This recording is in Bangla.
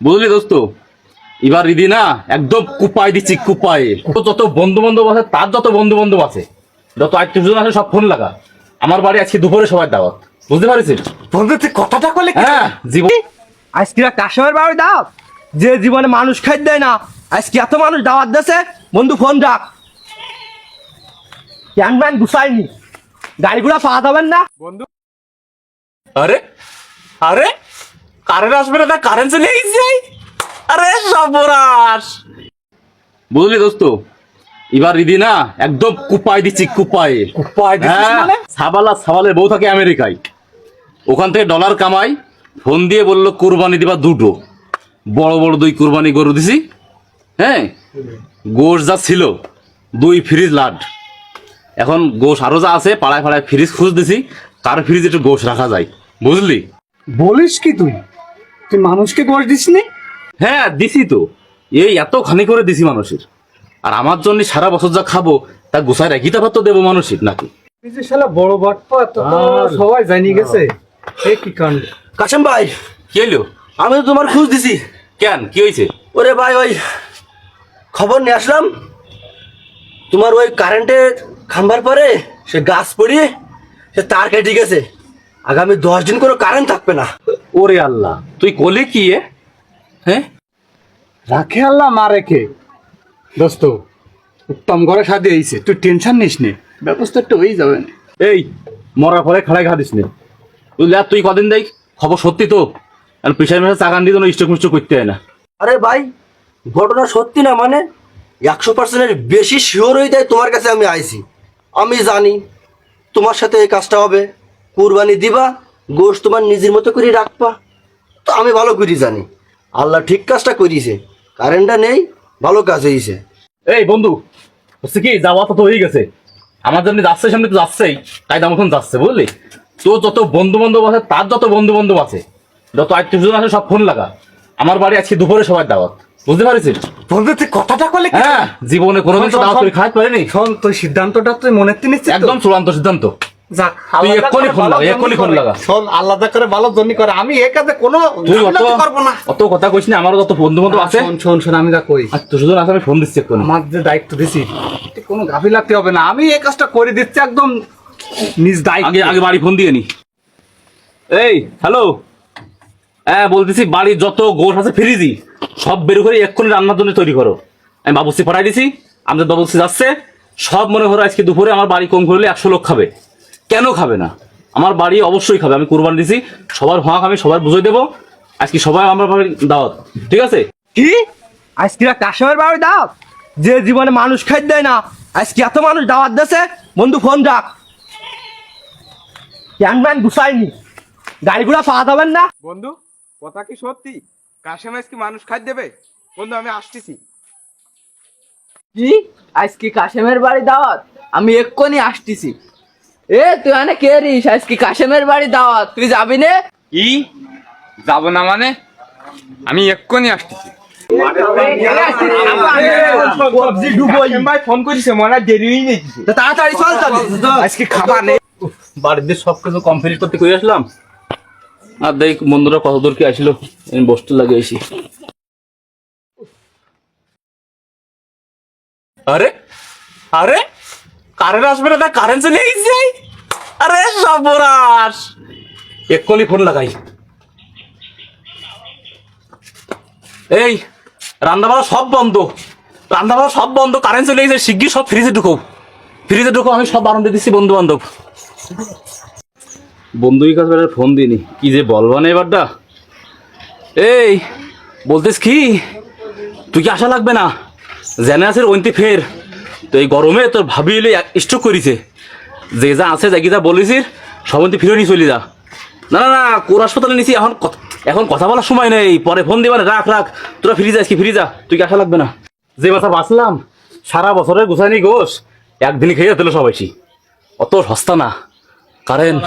বুঝলি দোস্ত? এবার ইদি না একদম কুপায় দিচ্ছি কুপায় যত বন্ধু বান্ধব আছে তার যত বন্ধু বান্ধব আছে যত আত্মীয় স্বজন আছে সব ফোন লাগা। আমার বাড়ি আজকে দুপুরে সবাই দাওয়াত। বুঝতে পারিস বন্ধু তুই কথাটা করলে হ্যাঁ জীবন আজকে কাশেমের বাড়ি দাও যে জীবনে মানুষ খাই দেয় না আজকে এত মানুষ দাওয়াত দেছে বন্ধু ফোন রাখ। ক্যান ম্যান গুছাইনি। গাড়িগুলো পাওয়া যাবেন না। বন্ধু আরে আরে কারেন্ট আসবে না কারেন্ট চলে গেছে আরে সর্বনাশ। বুঝলি দোস্ত এবার ইদি না একদম কুপায় দিচ্ছি কুপায়। কুপায় হ্যাঁ মানে? সাবালা সাবালের বউ থাকে আমেরিকায়। ওখান থেকে ডলার কামাই ফোন দিয়ে বলল কুরবানি দিবা দুটো। বড় বড় দুই কুরবানি গরু দিছি হ্যাঁ? গোশ যা ছিল দুই ফ্রিজ লাড। এখন গোশ আরও যা আছে পাড়ায় পাড়ায় ফ্রিজ খুঁজ দিছি কার ফ্রিজে একটু গোশ রাখা যায়। বুঝলি? বলিস কি তুই? তুই মানুষকে গোশ দিসনি? হ্যাঁ দিছি তো। এই এত খানি করে দিছি মানুষের। আর আমার জন্য সারা বছর যা খাব তা গোসায় রেখে তারপর তো দেবো মানুষের নাকি? তুই যে শালা বড় বাটপা তো তো সবাই জানি গেছে। এ কি কাণ্ড? কাশেম ভাই কি হইল? আমি তো তোমার খুঁজ দিছি। কেন? কি হয়েছে ওরে ভাই ওই খবর নিয়ে আসলাম। তোমার ওই কারেন্টের খাম্বার পরে সে গাছ পড়িয়ে সে তার কেটে গেছে। আগামী দশ দিন কোনো কারেন্ট থাকবে না। ওরে আল্লাহ তুই কোলে কি এ? হ্যাঁ? রাখে আল্লাহ মা রেখে। দোস্ত উত্তম ঘরে সাদে আইছে তুই টেনশন নিস নে ব্যবস্থা একটু হয়ে যাবে এই মরার পরে খাড়াই খা দিস নে। বুঝলি আর তুই কদিন দেখ খবর সত্যি তো? আর পিসার মেশে চাকান দিয়ে স্টক মিস্টক করতে হয় না। আরে ভাই ঘটনা সত্যি না মানে? একশো পার্সেন্টের বেশি শিওর হয়ে যায় তোমার কাছে আমি আইছি। আমি জানি তোমার সাথে এই কাজটা হবে। কুরবানি দিবা গোশ তোমার নিজের মতো করে রাখবা। তো আমি ভালো করি জানি। আল্লাহ ঠিক কাজটা করিছে। কারেন্টটা নেই ভালো কাজ হয়েছে এই বন্ধু হচ্ছে কি যাওয়া তো তো হয়ে গেছে। আমার জন্য যাচ্ছে সামনে তো যাচ্ছেই। তাই দাম এখন যাচ্ছে বুঝলি? তোর যত বন্ধু বান্ধব আছে তার যত বন্ধু বান্ধব আছে যত আত্মীয় স্বজন আছে সব ফোন লাগা। আমার বাড়ি আজকে দুপুরে সবাই দাওয়াত। বুঝতে পারিস বন্ধু তুই কথাটা করলে কি? হ্যাঁ জীবনে কোনোদিন তো দাওয়াত। করে খাইতে পারিনি শোন তুই সিদ্ধান্তটা তুই মনে নিচ্ছিস একদম চূড়ান্ত সিদ্ধান্ত। যাক, তুই এক্ষুনি করে ফোন ভালো লাগা, এক্ষুনি ফোন করে। লাগা। শোন আলাদা করে ভালো জন্য করে। আমি এ কাজে কোনো তুই অত করব না। অত কথা কইস না আমারও যত বন্ধু বান্ধব আছে। শোন শোন শোন আমি যা কই। ফোন দিচ্ছি এক্ষুনি। আমার যে দায়িত্ব দিছি কোনো গাফিলাতি হবে না। আমি এই কাজটা করে দিচ্ছি একদম নিজ দায়িত্ব। আগে আগে বাড়ি ফোন দিয়ে নি। এই হ্যালো হ্যাঁ বলতেছি বাড়ির যত গোশ আছে ফ্রিজি সব বের করে এক্ষুনি রান্নার জন্য তৈরি করো। আমি বাবুসি পাঠাই দিছি আমাদের বাবুসি যাচ্ছে সব মনে করো আজকে দুপুরে আমার বাড়ি কম করলে একশো লোক খাবে। কেন খাবে না? আমার বাড়ি অবশ্যই খাবে আমি কুরবান দিছি সবার হক আমি সবার বুঝিয়ে দেবো। আজকে সবাই আমার বাড়ি দাওয়াত ঠিক আছে? কি? আজকে কাশেমের বাড়ি দাও যে জীবনে মানুষ খাই দেয় না আজকে এত মানুষ দাওয়াত দেছে বন্ধু ফোন রাখ। ক্যান ম্যান গুছাইনি। গাড়িগুলো পাওয়া যাবেন না। বন্ধু কথা কি সত্যি? কাশেমাইজ কি মানুষ খাই দেবে? বন্ধু আমি আসতেছি। কি? আজকে কাশেমের বাড়ি দাওয়াত? আমি এক্ষুনি আসতেছি। এ তুই মানে কে রিস আজকে কাশেমের বাড়ি দাওয়াত। তুই যাবি নে? কি যাব না মানে? আমি এক্ষুনি আসতেছি। ফোন করেছে মনে হয় দেরি হয়ে গেছে। তাড়াতাড়ি চল আজকে খাবার নেই। বাড়িতে সব কিছু কমপ্লিট করতে করে আসলাম? আর দেখ বন্ধুরা কত দূর কি আসলো। আমি বসতে লাগিয়েছি আরে আরে কারেন্ট আসবে না কারেন্ট চলে গেছে। আরে সর্বনাশ। এক্ষুনি ফোন লাগাই। এই রান্না বাড়া সব বন্ধ। রান্না বাড়া সব বন্ধ কারেন্ট চলে গেছে, শিগগির সব ফ্রিজে ঢুকো। ফ্রিজে ঢুকো, আমি সব বারণ দিচ্ছি বন্ধু বান্ধব বন্ধুই কাছে ফোন দিইনি। কি যে বলবা না এবারটা? এই বলতেস কি? তুই কি আশা লাগবে না? জেনে আছে ওইতে ফের। তো এই গরমে তোর ভাবি এলে স্ট্রোক করিছে। যে যা আছে যাকে যা বলেছিস সব ওইতে ফিরে নিয়ে চলি যা। না না না, কোর হাসপাতালে নিছি, এখন এখন কথা বলার সময় নেই, পরে ফোন দিবা, রাখ রাখ, তোরা ফিরে যাস কি, ফিরে যা, তুই কি আশা লাগবে না? যে মাথা বাঁচলাম, সারা বছরের গোছানি গোস, একদিন খেয়ে দিল সবাই অত সস্তা না। কারেন্ট